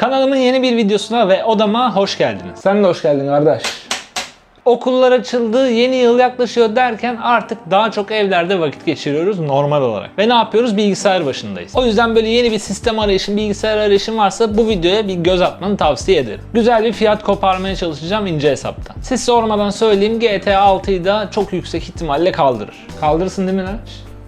Kanalımın yeni bir videosuna ve odama hoş geldiniz. Sen de hoş geldin kardeş. Okullar açıldı, yeni yıl yaklaşıyor derken artık daha çok evlerde vakit geçiriyoruz normal olarak. Ve ne yapıyoruz? Bilgisayar başındayız. O yüzden böyle yeni bir sistem arayışın, bilgisayar arayışın varsa bu videoya bir göz atmanı tavsiye ederim. Güzel bir fiyat koparmaya çalışacağım ince hesaptan. Siz sormadan söyleyeyim GTA 6'yı da çok yüksek ihtimalle kaldırır. Kaldırırsın değil mi lan?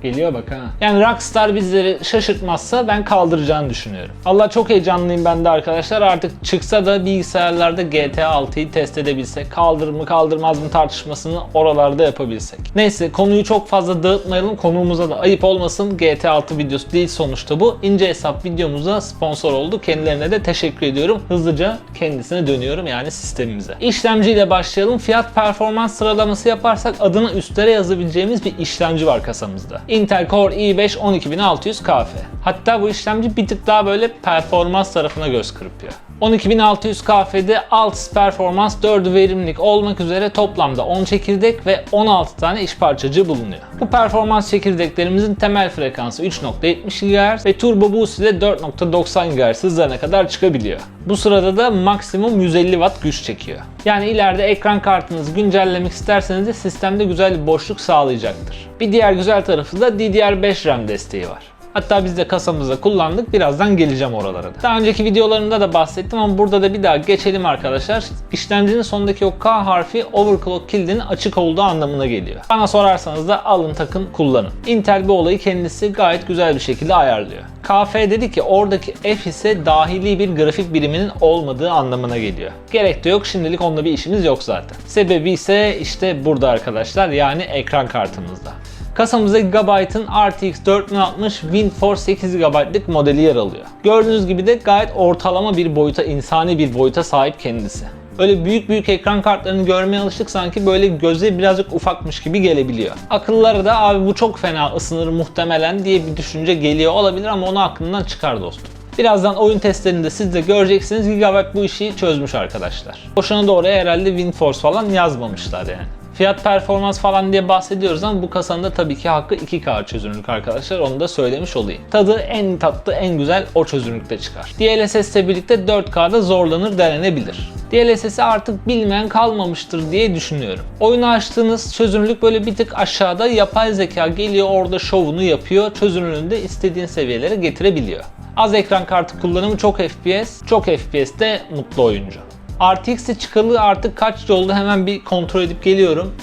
Geliyor bak ha. Yani Rockstar bizleri şaşırtmazsa ben kaldıracağını düşünüyorum. Allah çok heyecanlıyım ben de arkadaşlar. Artık çıksa da bilgisayarlarda GTA 6'yı test edebilsek, kaldırır mı kaldırmaz mı tartışmasını oralarda yapabilsek. Neyse konuyu çok fazla dağıtmayalım. Konuğumuza da ayıp olmasın. GTA 6 videosu değil sonuçta bu. İnce hesap videomuza sponsor oldu. Kendilerine de teşekkür ediyorum. Hızlıca kendisine dönüyorum yani sistemimize. İşlemciyle başlayalım. Fiyat performans sıralaması yaparsak adını üstlere yazabileceğimiz bir işlemci var kasamızda. Intel Core i5 12600 KF. Hatta bu işlemci bir tık daha böyle performans tarafına göz kırpıyor. 12600 KF'de alt performans 4'ü verimlilik olmak üzere toplamda 10 çekirdek ve 16 tane iş parçacığı bulunuyor. Bu performans çekirdeklerimizin temel frekansı 3.70 GHz ve turbo boost ile 4.90 GHz hızlarına kadar çıkabiliyor. Bu sırada da maksimum 150 Watt güç çekiyor. Yani ileride ekran kartınızı güncellemek isterseniz de sistemde güzel bir boşluk sağlayacaktır. Bir diğer güzel tarafı da DDR5 RAM desteği var. Hatta biz de kasamızda kullandık. Birazdan geleceğim oralara da. Daha önceki videolarımda da bahsettim ama burada da bir daha geçelim arkadaşlar. İşlemcinin sonundaki o K harfi overclock kilidinin açık olduğu anlamına geliyor. Bana sorarsanız da alın takın kullanın. Intel bu olayı kendisi gayet güzel bir şekilde ayarlıyor. KF dedi ki oradaki F ise dahili bir grafik biriminin olmadığı anlamına geliyor. Gerek de yok şimdilik onda bir işimiz yok zaten. Sebebi ise işte burada arkadaşlar yani ekran kartımızda. Kasamızda Gigabyte'ın RTX 4060 WindForce 8 GB'lık modeli yer alıyor. Gördüğünüz gibi de gayet ortalama bir boyuta, insani bir boyuta sahip kendisi. Öyle büyük büyük ekran kartlarını görmeye alıştık sanki böyle göze birazcık ufakmış gibi gelebiliyor. Akıllara da abi bu çok fena ısınır muhtemelen diye bir düşünce geliyor olabilir ama onu aklından çıkar dostum. Birazdan oyun testlerinde siz de göreceksiniz Gigabyte bu işi çözmüş arkadaşlar. Boşuna da oraya herhalde WindForce falan yazmamışlar yani. Fiyat performans falan diye bahsediyoruz ama bu kasanın da tabii ki hakkı 2K çözünürlük arkadaşlar onu da söylemiş olayım. Tadı en tatlı en güzel o çözünürlükte çıkar. DLSS ile birlikte 4K'da zorlanır denenebilir. DLSS'i artık bilmeyen kalmamıştır diye düşünüyorum. Oyunu açtığınız çözünürlük böyle bir tık aşağıda yapay zeka geliyor orada şovunu yapıyor. Çözünürlüğünü de istediğin seviyelere getirebiliyor. Az ekran kartı kullanımı çok FPS, çok FPS'te mutlu oyuncu. RTX'e çıkalı artık kaç oldu hemen bir kontrol edip geliyorum.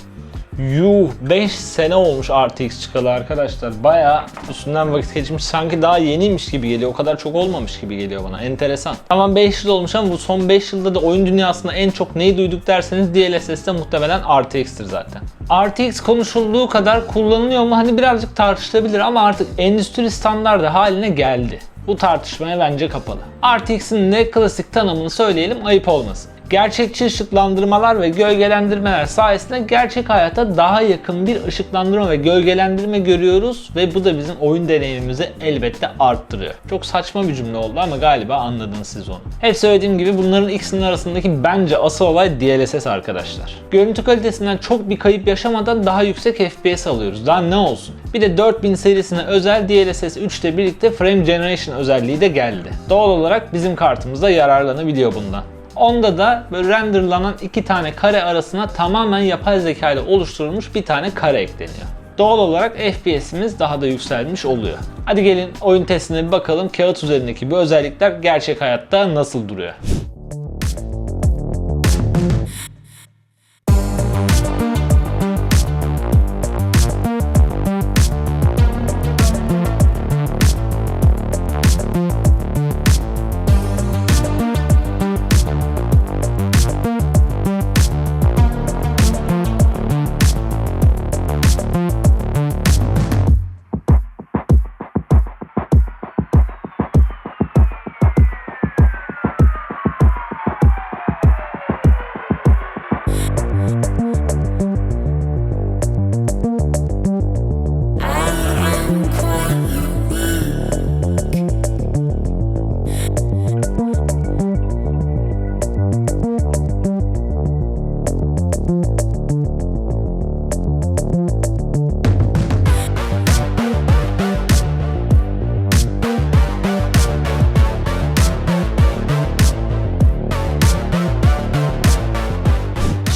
Yuh 5 sene olmuş RTX çıkalı arkadaşlar. Baya üstünden vakit geçmiş. Sanki daha yeniymiş gibi geliyor. O kadar çok olmamış gibi geliyor bana. Enteresan. Tamam 5 yıl olmuş ama bu son 5 yılda da oyun dünyasında en çok neyi duyduk derseniz DLSS'de muhtemelen RTX'tir zaten. RTX konuşulduğu kadar kullanılıyor mu? Hani birazcık tartışılabilir ama artık endüstri standardı haline geldi. Bu tartışmaya bence kapalı. RTX'in de klasik tanımını söyleyelim ayıp olmasın. Gerçekçi ışıklandırmalar ve gölgelendirmeler sayesinde gerçek hayata daha yakın bir ışıklandırma ve gölgelendirme görüyoruz ve bu da bizim oyun deneyimimizi elbette arttırıyor. Çok saçma bir cümle oldu ama galiba anladınız siz onu. Hep söylediğim gibi bunların ikisinin arasındaki bence asıl olay DLSS arkadaşlar. Görüntü kalitesinden çok bir kayıp yaşamadan daha yüksek FPS alıyoruz. Daha ne olsun? Bir de 4000 serisine özel DLSS 3 ile birlikte Frame Generation özelliği de geldi. Doğal olarak bizim kartımızda yararlanabiliyor bundan. Onda da böyle renderlanan iki tane kare arasına tamamen yapay zeka ile oluşturulmuş bir tane kare ekleniyor. Doğal olarak FPS'imiz daha da yükselmiş oluyor. Hadi gelin oyun testine bir bakalım kağıt üzerindeki bu özellikler gerçek hayatta nasıl duruyor.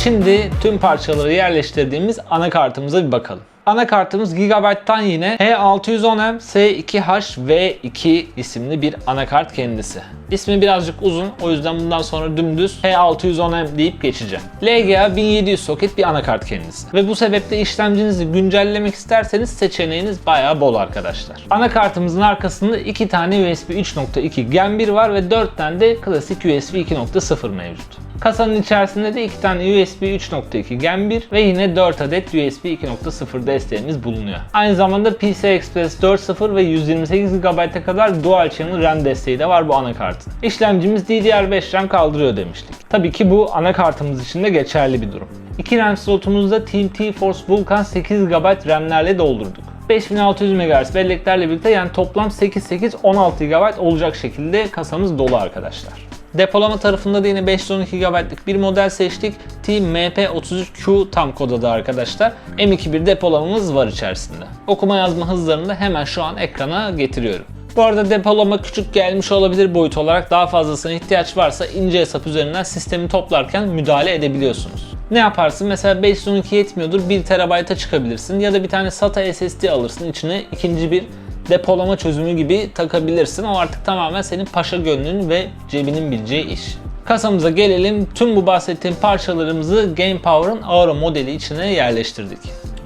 Şimdi tüm parçaları yerleştirdiğimiz anakartımıza bir bakalım. Anakartımız Gigabyte'tan yine H610M S2HV2 isimli bir anakart kendisi. İsmi birazcık uzun o yüzden bundan sonra dümdüz H610M deyip geçeceğim. LGA 1700 soket bir anakart kendisi. Ve bu sebeple işlemcinizi güncellemek isterseniz seçeneğiniz bayağı bol arkadaşlar. Anakartımızın arkasında 2 tane USB 3.2 Gen 1 var ve 4 tane de klasik USB 2.0 mevcut. Kasanın içerisinde de 2 tane USB 3.2 Gen 1 ve yine 4 adet USB 2.0 desteğimiz bulunuyor. Aynı zamanda PCI Express 4.0 ve 128 GB'a kadar Dual Channel RAM desteği de var bu anakartın. İşlemcimiz DDR5 RAM kaldırıyor demiştik. Tabii ki bu anakartımız için de geçerli bir durum. 2 RAM slotumuzda TNT Force Vulkan 8 GB RAM'lerle doldurduk. 5600 MHz belleklerle birlikte yani toplam 8-8-16 GB olacak şekilde kasamız dolu arkadaşlar. Depolama tarafında da yine 512 GB'lık bir model seçtik. TMP33Q tam kod adı arkadaşlar. M2 bir depolamamız var içerisinde. Okuma yazma hızlarını da hemen şu an ekrana getiriyorum. Bu arada depolama küçük gelmiş olabilir boyut olarak. Daha fazlasına ihtiyaç varsa ince hesap üzerinden sistemi toplarken müdahale edebiliyorsunuz. Ne yaparsın? Mesela 512 yetmiyordur 1 TB'a çıkabilirsin ya da bir tane SATA SSD alırsın içine ikinci bir depolama çözümü gibi takabilirsin. O artık tamamen senin paşa gönlün ve cebinin bileceği iş. Kasamıza gelelim. Tüm bu bahsettiğim parçalarımızı Game Power'ın Aura modeli içine yerleştirdik.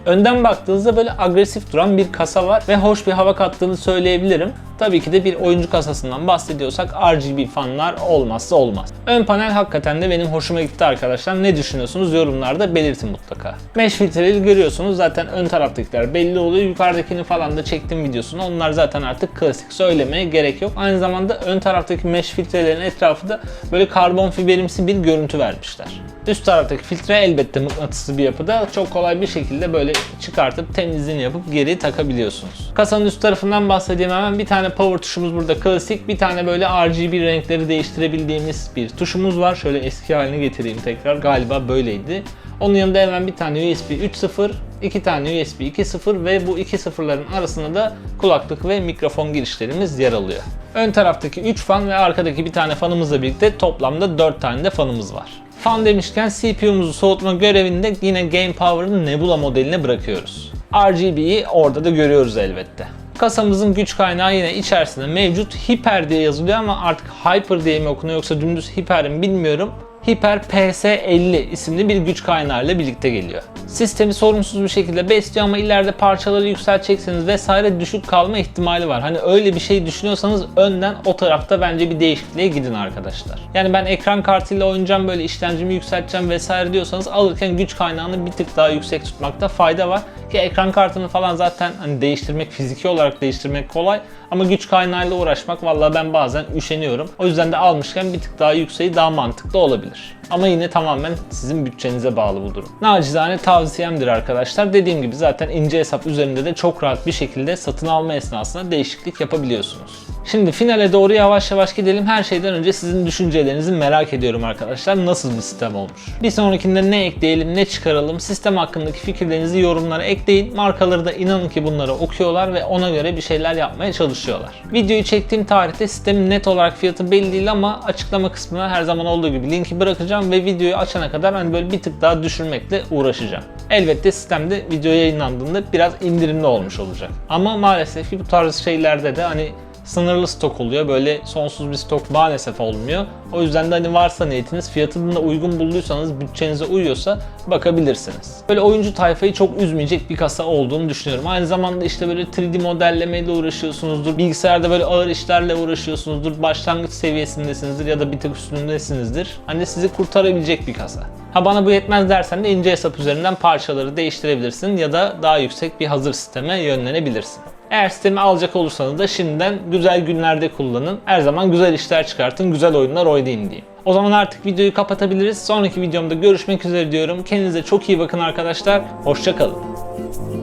Önden baktığınızda böyle agresif duran bir kasa var ve hoş bir hava kattığını söyleyebilirim. Tabii ki de bir oyuncu kasasından bahsediyorsak RGB fanlar olmazsa olmaz. Ön panel hakikaten de benim hoşuma gitti arkadaşlar. Ne düşünüyorsunuz yorumlarda belirtin mutlaka. Mesh filtreleri görüyorsunuz zaten ön taraftakiler belli oluyor. Yukarıdakini falan da çektim videosunu. Onlar zaten artık klasik söylemeye gerek yok. Aynı zamanda ön taraftaki mesh filtrelerin etrafı da böyle karbon fiberimsi bir görüntü vermişler. Üst taraftaki filtre elbette mıknatıslı bir yapıda. Çok kolay bir şekilde böyle çıkartıp temizliğini yapıp geri takabiliyorsunuz. Kasanın üst tarafından bahsedeyim hemen. Bir tane power tuşumuz burada klasik. Bir tane böyle RGB renkleri değiştirebildiğimiz bir tuşumuz var. Şöyle eski haline getireyim tekrar. Galiba böyleydi. Onun yanında hemen bir tane USB 3.0, iki tane USB 2.0 ve bu iki sıfırların arasında da kulaklık ve mikrofon girişlerimiz yer alıyor. Ön taraftaki 3 fan ve arkadaki bir tane fanımızla birlikte toplamda 4 tane de fanımız var. Fan demişken CPU'muzu soğutma görevini de yine Game Power'ın Nebula modeline bırakıyoruz. RGB'yi orada da görüyoruz elbette. Kasamızın güç kaynağı yine içerisinde mevcut. Hyper diye yazılıyor ama artık Hyper diye mi okunuyor yoksa dümdüz Hyper mi bilmiyorum. Hyper PS50 isimli bir güç kaynağıyla birlikte geliyor. Sistemi sorunsuz bir şekilde besliyor ama ileride parçaları yükseltecekseniz vesaire düşük kalma ihtimali var. Hani öyle bir şey düşünüyorsanız önden o tarafta bence bir değişikliğe gidin arkadaşlar. Yani ben ekran kartıyla oynayacağım böyle işlemcimi yükselteceğim vesaire diyorsanız alırken güç kaynağını bir tık daha yüksek tutmakta fayda var. Ki ekran kartını falan zaten hani değiştirmek, fiziki olarak değiştirmek kolay. Ama güç kaynağıyla uğraşmak vallahi ben bazen üşeniyorum. O yüzden de almışken bir tık daha yükseği daha mantıklı olabilir. Ama yine tamamen sizin bütçenize bağlı bu durum. Nacizane tavsiyemdir arkadaşlar. Dediğim gibi zaten ince hesap üzerinde de çok rahat bir şekilde satın alma esnasında değişiklik yapabiliyorsunuz. Şimdi finale doğru yavaş yavaş gidelim. Her şeyden önce sizin düşüncelerinizi merak ediyorum arkadaşlar. Nasıl bir sistem olmuş? Bir sonrakinde ne ekleyelim, ne çıkaralım? Sistem hakkındaki fikirlerinizi yorumlara ekleyin. Markaları da inanın ki bunları okuyorlar ve ona göre bir şeyler yapmaya çalışıyorlar. Videoyu çektiğim tarihte sistemin net olarak fiyatı belli değil ama açıklama kısmına her zaman olduğu gibi linki bırakacağım ve videoyu açana kadar hani böyle bir tık daha düşürmekle uğraşacağım. Elbette sistemde video yayınlandığında biraz indirimli olmuş olacak. Ama maalesef ki bu tarz şeylerde de hani sınırlı stok oluyor. Böyle sonsuz bir stok maalesef olmuyor. O yüzden de hani varsa niyetiniz fiyatını uygun bulduysanız bütçenize uyuyorsa bakabilirsiniz. Böyle oyuncu tayfayı çok üzmeyecek bir kasa olduğunu düşünüyorum. Aynı zamanda işte böyle 3D modellemeyle uğraşıyorsunuzdur. Bilgisayarda böyle ağır işlerle uğraşıyorsunuzdur. Başlangıç seviyesindesinizdir ya da bir tık üstündesinizdir. Hani sizi kurtarabilecek bir kasa. Ha bana bu yetmez dersen de ince hesap üzerinden parçaları değiştirebilirsin ya da daha yüksek bir hazır sisteme yönlenebilirsin. Eğer sistemi alacak olursanız da şimdiden güzel günlerde kullanın. Her zaman güzel işler çıkartın, güzel oyunlar oynayın diyeyim. O zaman artık videoyu kapatabiliriz. Sonraki videomda görüşmek üzere diyorum. Kendinize çok iyi bakın arkadaşlar. Hoşçakalın.